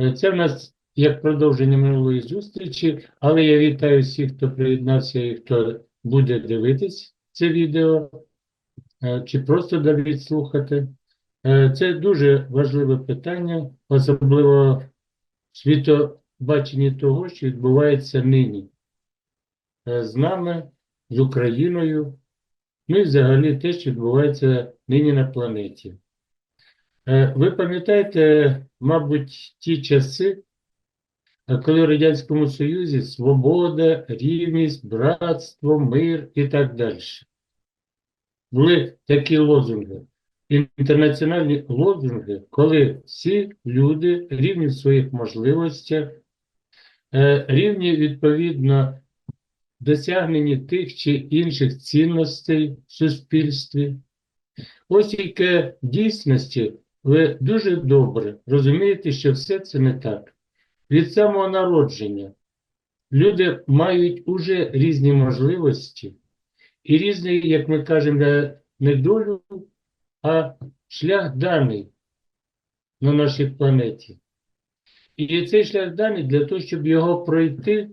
Е, Це в нас як продовження минулої зустрічі, але я вітаю всіх, хто приєднався і хто буде дивитись це відео, е, чи просто навіть слухати. Е, Це дуже важливе питання, особливо в світобаченні того, що відбувається нині з нами, з Україною, ну і взагалі те, що відбувається нині на планеті. Е, Ви пам'ятаєте, мабуть, ті часи, е, коли в Радянському Союзі свобода, рівність, братство, мир і так далі. Були такі лозунги, інтернаціональні лозунги, коли всі люди рівні в своїх можливостях, е, рівні відповідно досягненні тих чи інших цінностей в суспільстві. Ось тільки дійсності ви дуже добре розумієте, що все це не так. Від самого народження люди мають уже різні можливості і різний, як ми кажемо, не- долю, а шлях даний на нашій планеті. І цей шлях даний для того, щоб його пройти,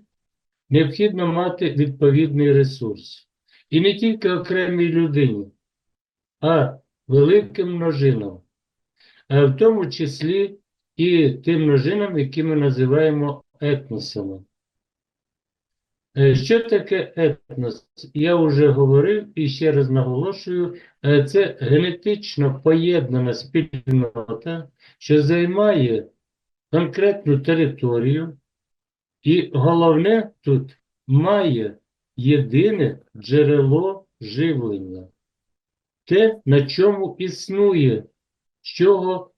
необхідно мати відповідний ресурс. І не тільки окремій людині, а великим множинам, в тому числі і тим множинам, які ми називаємо етносами. Е, Що таке етнос? Я вже говорив і ще раз наголошую, е, це генетично поєднана спільнота, що займає конкретну територію, і головне тут має єдине джерело живлення. Те, на чому існує, чого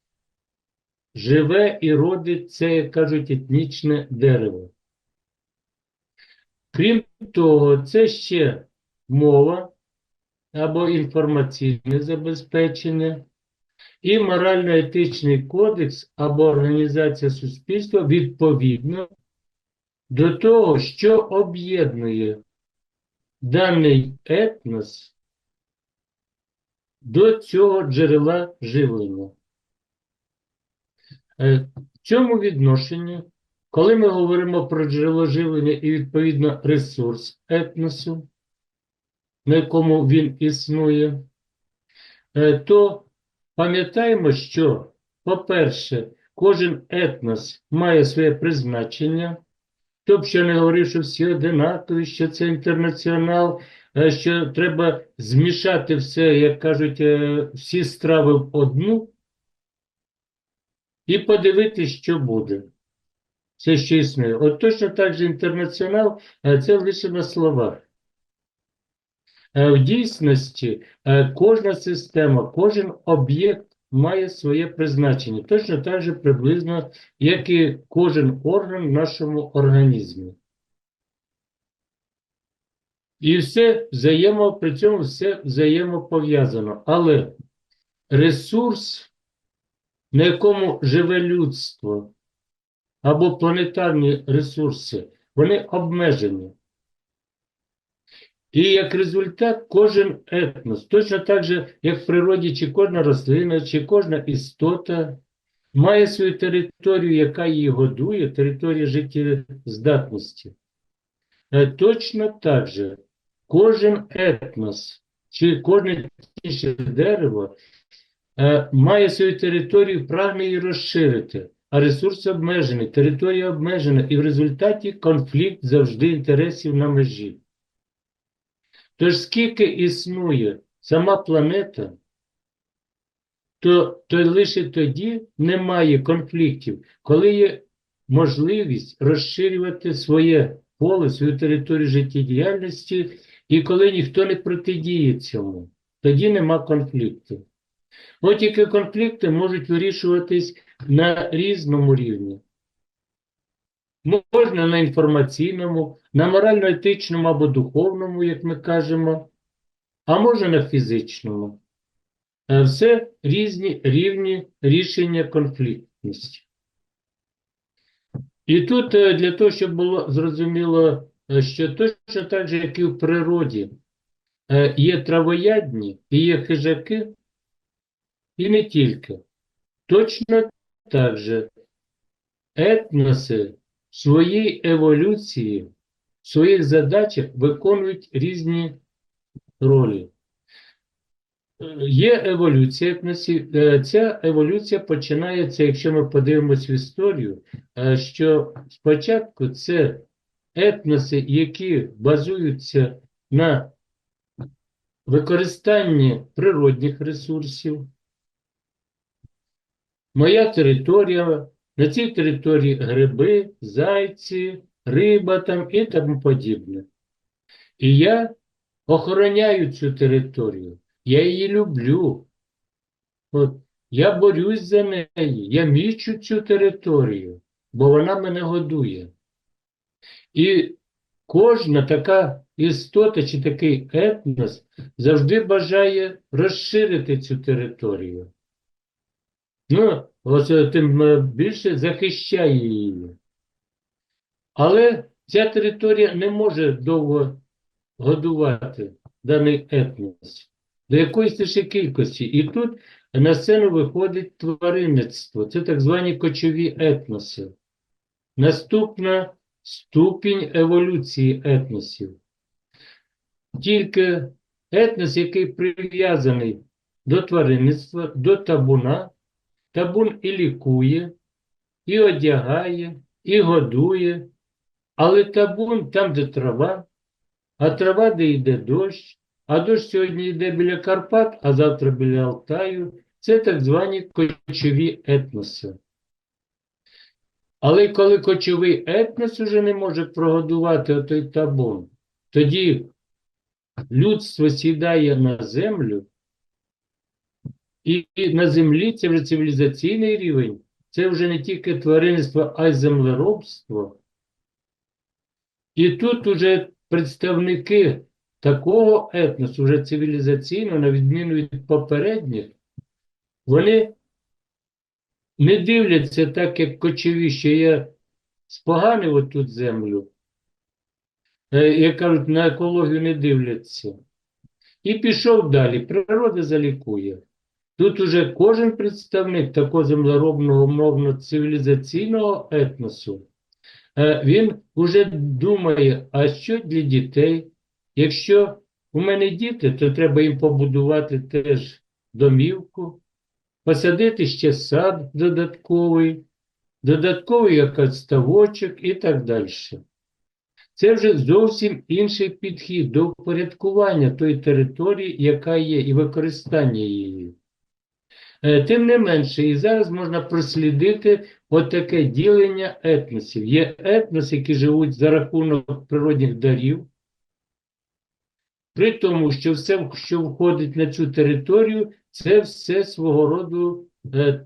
живе і родить це, як кажуть, етнічне дерево. Крім того, це ще мова або інформаційне забезпечення і морально-етичний кодекс або організація суспільства відповідно до того, що об'єднує даний етнос до цього джерела живлення. Е, В цьому відношенні, коли ми говоримо про джерело живлення і відповідно ресурс етносу, на якому він існує, е, то пам'ятаємо, що, по-перше, кожен етнос має своє призначення. Б що не говорив, що всі одинакові, що це інтернаціонал, що треба змішати все, як кажуть, е, всі страви в одну і подивитися, що буде. Це що існує. От точно так же інтернаціонал е, це лише на словах. Е, В дійсності е, кожна система, кожен об'єкт має своє призначення. Точно так же приблизно, як і кожен орган в нашому організмі. І все взаємо, при цьому все взаємопов'язано. Але ресурс, на якому живе людство, або планетарні ресурси, вони обмежені. І як результат кожен етнос, точно так же, як в природі, чи кожна рослина, чи кожна істота має свою територію, яка її годує, територію життєздатності. Е, Точно так же кожен етнос, чи кожне інше дерево е, має свою територію, прагне її розширити, а ресурс обмежений, територія обмежена, і в результаті конфлікт завжди інтересів на межі. Тож скільки існує сама планета, то, то лише тоді немає конфліктів, коли є можливість розширювати своє поле, свою територію життєдіяльності, і коли ніхто не протидіє цьому, тоді нема конфлікту. От тільки конфлікти можуть вирішуватись на різному рівні. Можна на інформаційному, на морально-етичному або духовному, як ми кажемо, а може на фізичному. Е, Все різні рівні рішення конфліктності. І тут е, для того, щоб було зрозуміло, що точно так же, як і в природі, е, є травоядні і є хижаки, і не тільки. Точно так же етноси в своїй еволюції, в своїх задачах виконують різні ролі. Е, Є еволюція етносів. Е, Ця еволюція починається, якщо ми подивимось в історію, що спочатку це етноси, які базуються на використанні природних ресурсів. Моя територія, на цій території гриби, зайці, риба там і тому подібне. І я охороняю цю територію, я її люблю. От, я борюсь за неї, я мічу цю територію, бо вона мене годує. І кожна така істота чи такий етнос завжди бажає розширити цю територію. Ну, ось е, тим е, більше захищає її. Але ця територія не може довго годувати даний етнос до якоїсь лише кількості. І тут на сцену виходить тваринництво. Це так звані кочові етноси. Наступна ступінь еволюції етносів. Тільки етнос, який прив'язаний до тваринництва, до табуна, табун і лікує, і одягає, і годує, але табун там, де трава, а трава, де йде дощ, а дощ сьогодні йде біля Карпат, а завтра біля Алтаю. Це так звані кочові етноси. Але коли кочовий етнос уже не може прогодувати отой табун, тоді людство сідає на землю, і на землі це вже цивілізаційний рівень, це вже не тільки тваринництво, а й землеробство. І тут уже представники такого етносу, вже цивілізаційного, на відміну від попередніх, вони не дивляться так, як кочові, що я споганив отут землю, е, як кажуть, на екологію не дивляться. І пішов далі. Природа залікує. Тут уже кожен представник такого землеробного мовно-цивілізаційного етносу, е, він уже думає, а що для дітей? Якщо у мене діти, то треба їм побудувати теж домівку, посадити ще сад додатковий, додатковий якийсь ставочок і так далі. Це вже зовсім інший підхід до впорядкування тої території, яка є, і використання її. Е, Тим не менше, і зараз можна прослідити отаке ділення етносів. Є етноси, які живуть за рахунок природних дарів, при тому, що все, що входить на цю територію, це все свого роду е,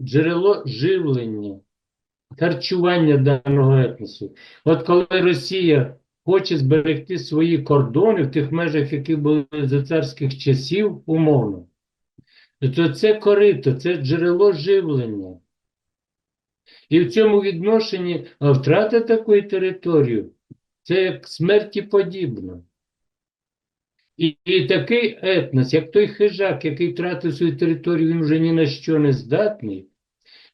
джерело живлення, харчування даного етносу. От коли Росія хоче зберегти свої кордони в тих межах, які були за царських часів, умовно, то це корито, це джерело живлення. І в цьому відношенні втрата такої території це як смерті подібно. І, і такий етнос, як той хижак, який втратив свою територію, він вже ні на що не здатний,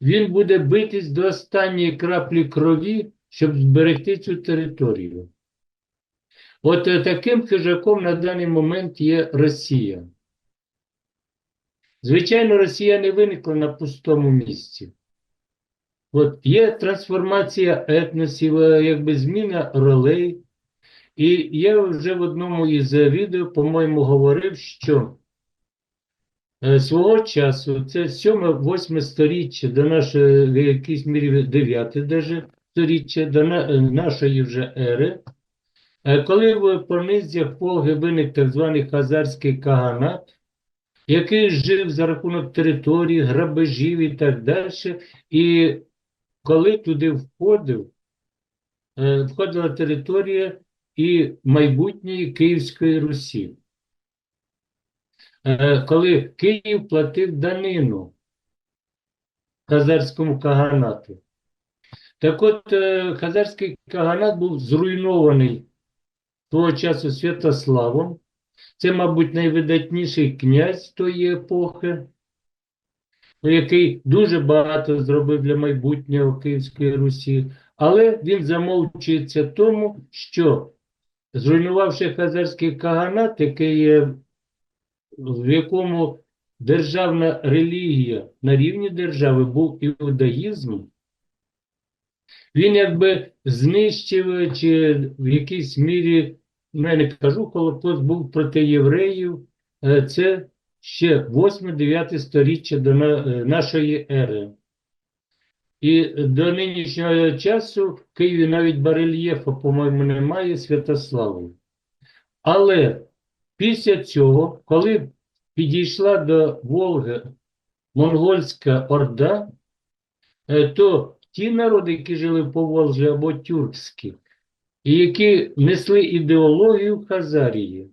він буде битись до останньої краплі крові, щоб зберегти цю територію. От е, таким хижаком на даний момент є Росія. Звичайно, Росія не виникла на пустому місці. От є трансформація етносів, е, якби зміна ролей. І я вже в одному із відео, по-моєму, говорив, що е, свого часу, це 7-8 сторіччя до нашої, в якійсь мірі 9 даже сторіччя до е, нашої вже ери, е, коли в понизях Волги виник так званий Хазарський Каганат, який жив за рахунок території, грабежів і так далі, і коли туди входив, е, входила територія і майбутньої Київської Русі. Е, Коли Київ платив данину Хазарському каганату. Так от е, Хазарський каганат був зруйнований того часу Святославом. Це, мабуть, найвидатніший князь тої епохи. який дуже багато зробив для майбутнього Київської Русі, але він замовчується тому, що зруйнувавши хазарський каганат, який є, в якому державна релігія на рівні держави був іудаїзм, він якби знищив чи в якійсь мірі, ну я не кажу, Холокост був проти євреїв, Е, це ще 8-9 сторіччя до е, нашої ери. І до нинішнього часу в Києві навіть барельєфа, по-моєму, немає Святославу. Але після цього, коли підійшла до Волги монгольська орда, е, то ті народи, які жили по Волжі або тюркські, і які несли ідеологію Хазарії,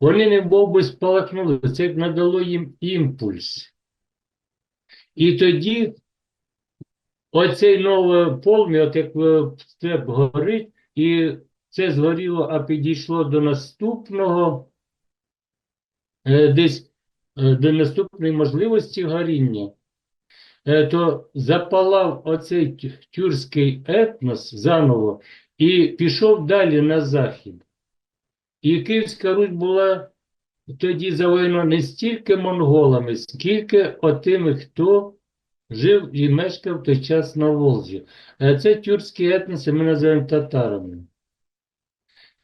вони не мов би спалахнули, це надало їм імпульс. І тоді оцей новий полум'я, от як е, степ горить, і це згоріло, а підійшло до наступного, е, десь е, до наступної можливості горіння, то запалав оцей тюркський етнос заново і пішов далі на захід. І Київська Русь була тоді завоєна не стільки монголами, скільки отими, хто жив і мешкав той час на Волзі. Е, Це тюркські етноси, ми називаємо татарами.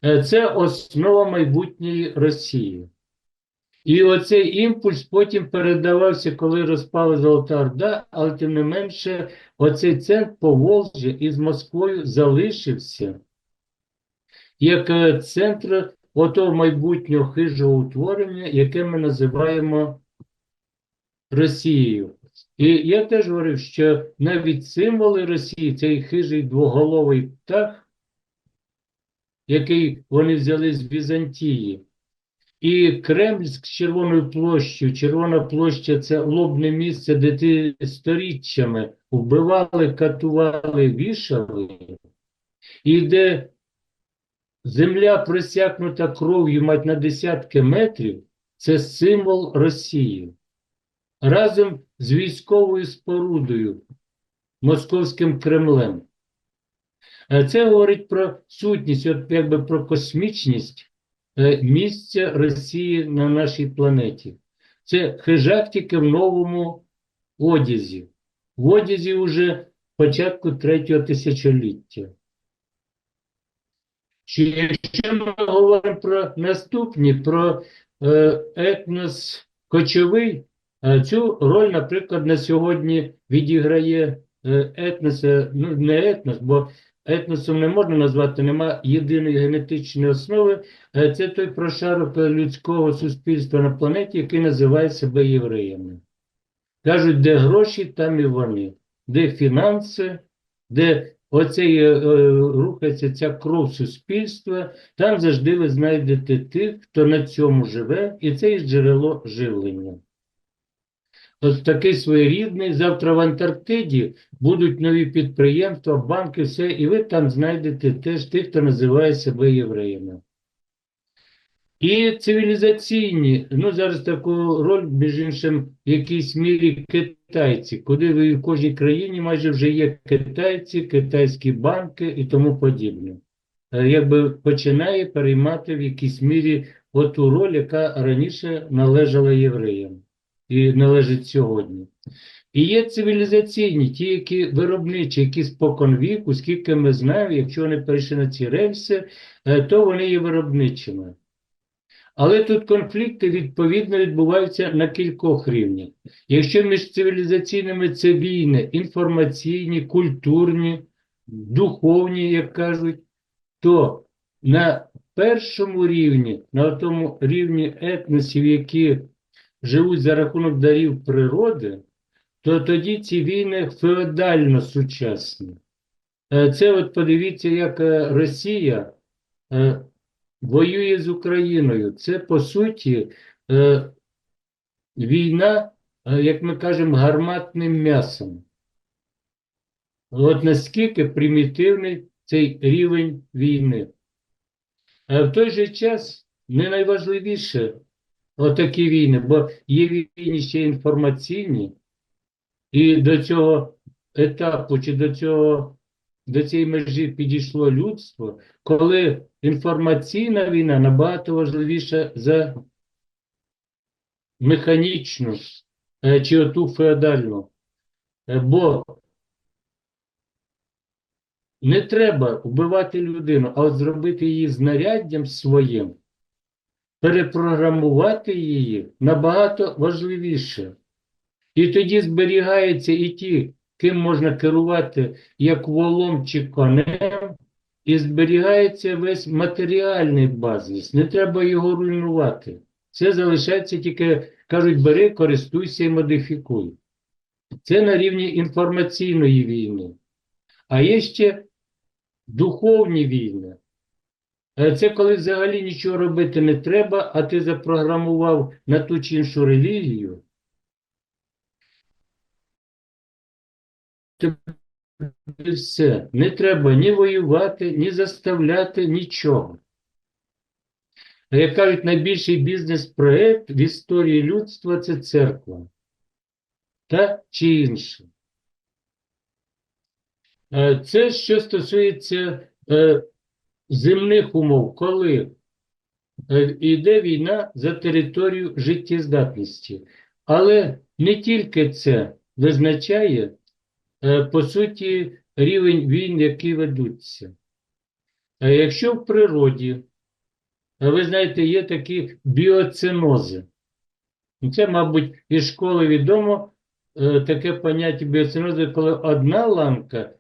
Е, Це основа майбутньої Росії. І оцей імпульс потім передавався, коли розпала Золота Орда, але тим не менше, оцей центр по Волжі із Москвою залишився як е, центр отого майбутнього хижого утворення, яке ми називаємо Росією. І я теж говорив, що навіть символи Росії, цей хижий двоголовий птах, який вони взяли з Візантії, і Кремль з Червоною площею. Червона площа це лобне місце, де ти сторіччями вбивали, катували, вішали, і де земля просякнута кров'ю мать на десятки метрів, це символ Росії. Разом з військовою спорудою, Московським Кремлем. Е, Це говорить про сутність, от якби про космічність е, місця Росії на нашій планеті. Це хижак в новому одязі. В одязі уже початку третього тисячоліття. Чи якщо ми говоримо про наступні, про е, етнос кочовий, цю роль, наприклад, на сьогодні відіграє е, етнос, е, ну не етнос, бо етносом не можна назвати, нема єдиної генетичної основи. Е, це той прошарок е, людського суспільства на планеті, який називає себе євреями. Кажуть, де гроші, там і вони, де фінанси, де оцей е, е, рухається ця кров суспільства, там завжди ви знайдете тих, хто на цьому живе, і це є джерело живлення. От такий своєрідний, завтра в Антарктиді будуть нові підприємства, банки, все, і ви там знайдете теж тих, хто називає себе євреями. І цивілізаційні, ну зараз таку роль, між іншим, в якійсь мірі китайці, куди ви в кожній країні майже вже є китайці, китайські банки і тому подібне. Е, Якби починає переймати в якійсь мірі оту роль, яка раніше належала євреям і належить сьогодні. І є цивілізаційні, ті, які виробничі, які споконвіку, скільки ми знаємо, якщо вони перейшли на ці рельси, е, то вони є виробничими. Але тут конфлікти відповідно відбуваються на кількох рівнях. Якщо між цивілізаційними це війни, інформаційні, культурні, духовні, як кажуть, то на першому рівні, на тому рівні етносів, які живуть за рахунок дарів природи, то тоді ці війни феодально сучасні. Е, Це от подивіться, як е, Росія е, воює з Україною. Це, по суті, війна, як ми кажемо, гарматним м'ясом. От наскільки примітивний цей рівень війни. В той же час не найважливіше отакі війни, бо є війни ще інформаційні, І до цього етапу чи до цього, до цієї межі підійшло людство, коли інформаційна війна набагато важливіша за механічну е, чи оту феодальну. Е, Бо не треба вбивати людину, а от зробити її знаряддям своїм, перепрограмувати її набагато важливіше. І тоді зберігаються і ті, ким можна керувати як волом чи конем, і зберігається весь матеріальний базис. Не треба його руйнувати. Це залишається тільки, кажуть, бери, користуйся і модифікуй. Це на рівні інформаційної війни. А є ще духовні війни. Е, Це коли взагалі нічого робити не треба, а ти запрограмував на ту чи іншу релігію. І все. Не треба ні воювати, ні заставляти, нічого. Як кажуть, найбільший бізнес-проект в історії людства це церква. Та чи інше. Е, Це що стосується е, земних умов, коли е, йде війна за територію життєздатності. Але не тільки це визначає, е, по суті, рівень війн, які ведуться. Е, Якщо в природі, ви знаєте, є такі біоцинози. Це, мабуть, із школи відомо таке поняття біоцинози, коли одна ланка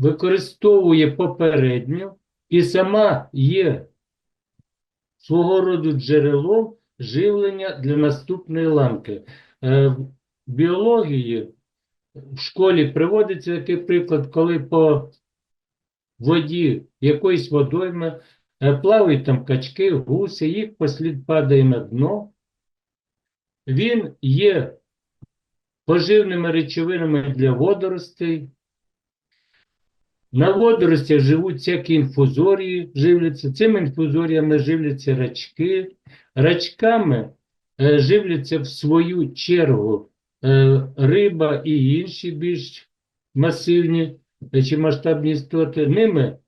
використовує попередню і сама є свого роду джерелом живлення для наступної ланки. Е, В біології в школі приводиться такий приклад, коли по воді якоїсь водойми е, плавають там качки, гуси, їх послід падає на дно. Він є поживними речовинами для водоростей. На водоростях живуть всякі інфузорії, живляться. Цими інфузоріями живляться рачки. Рачками е, живляться в свою чергу е, риба і інші більш масивні е, чи масштабні істоти. Ними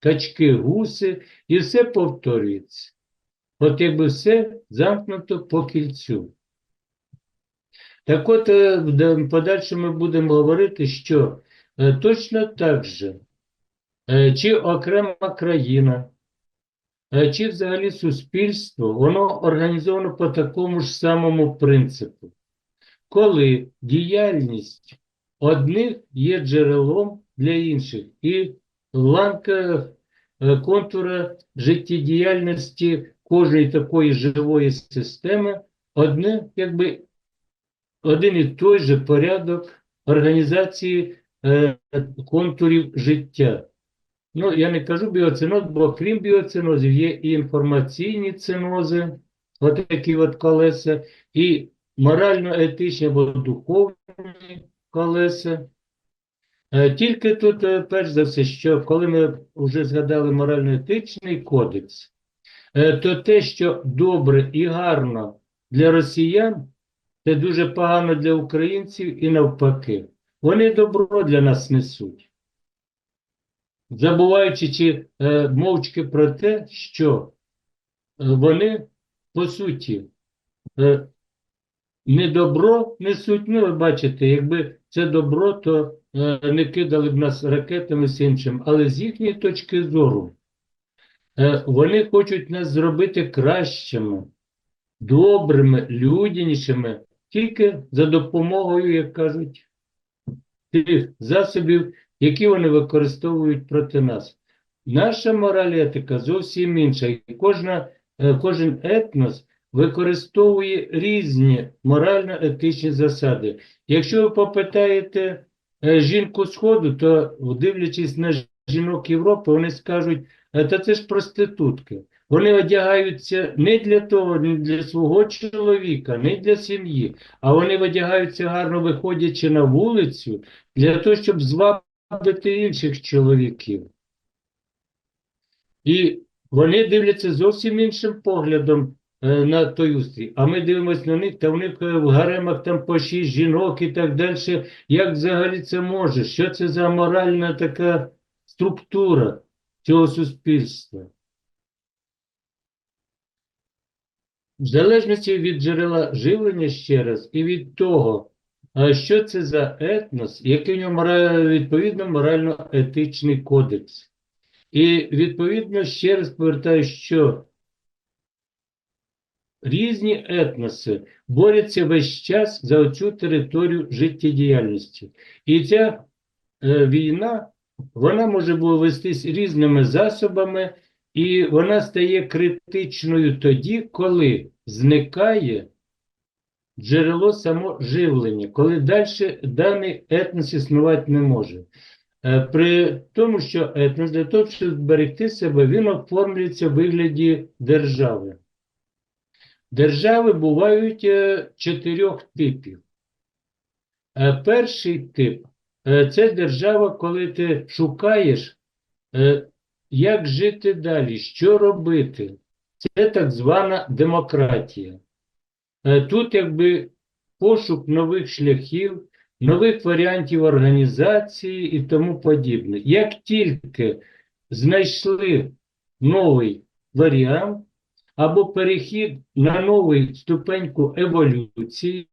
качки, гуси, і все повторюється. От якби все замкнуто по кільцю. Так от, е, в подальшому ми будемо говорити, що точно так же, е, чи окрема країна, е, чи взагалі суспільство, воно організовано по такому ж самому принципу. Коли діяльність одних є джерелом для інших, і ланка е, контура життєдіяльності кожної такої живої системи одне, якби один і той же порядок організації е, контурів життя. Ну, я не кажу біоциноз, бо крім біоцинозів є і інформаційні цинози, от такі от колеса, і морально-етичні або духовні колеса. Е, Тільки тут, е, перш за все, що коли ми вже згадали морально-етичний кодекс, то те, що добре і гарно для росіян, це дуже погано для українців і навпаки. Вони добро для нас несуть. Забуваючи чи е, мовчки про те, що е, вони, по суті, е, не добро несуть. Ну, ви бачите, якби це добро, то е, не кидали б нас ракетами з іншим. Але з їхньої точки зору, е, вони хочуть нас зробити кращими, добрими, людянішими, тільки за допомогою, як кажуть, тих засобів, які вони використовують проти нас. Наша мораль етика зовсім інша. І кожна, е, кожен етнос використовує різні морально-етичні засади. Якщо ви попитаєте е, жінку Сходу, то, дивлячись на жінок Європи, вони скажуть, «Е, та це ж проститутки. Вони одягаються не для того, не для свого чоловіка, не для сім'ї, а вони одягаються гарно виходячи на вулицю для того, щоб звабити інших чоловіків. І вони дивляться зовсім іншим поглядом е, на той устрій. А ми дивимося на них, та в них е, в гаремах там по шість жінок і так далі. Як взагалі це може? Що це за моральна така структура цього суспільства? В залежності від джерела живлення ще раз і від того, що це за етнос, який в нього відповідно морально-етичний кодекс. І відповідно ще раз повертаю, що різні етноси борються весь час за цю територію життєдіяльності. І ця е, війна, вона може вестись різними засобами, і вона стає критичною тоді, коли зникає джерело саможивлення, коли далі даний етнос існувати не може. Е, При тому, що етнос для того, щоб зберегти себе, він оформлюється в вигляді держави. Держави бувають е, чотирьох типів. Е, Перший тип це держава, коли ти шукаєш, як жити далі, що робити. Це так звана демократія. Е, Тут якби пошук нових шляхів, нових варіантів організації і тому подібне. Як тільки знайшли новий варіант або перехід на новий ступеньку еволюції,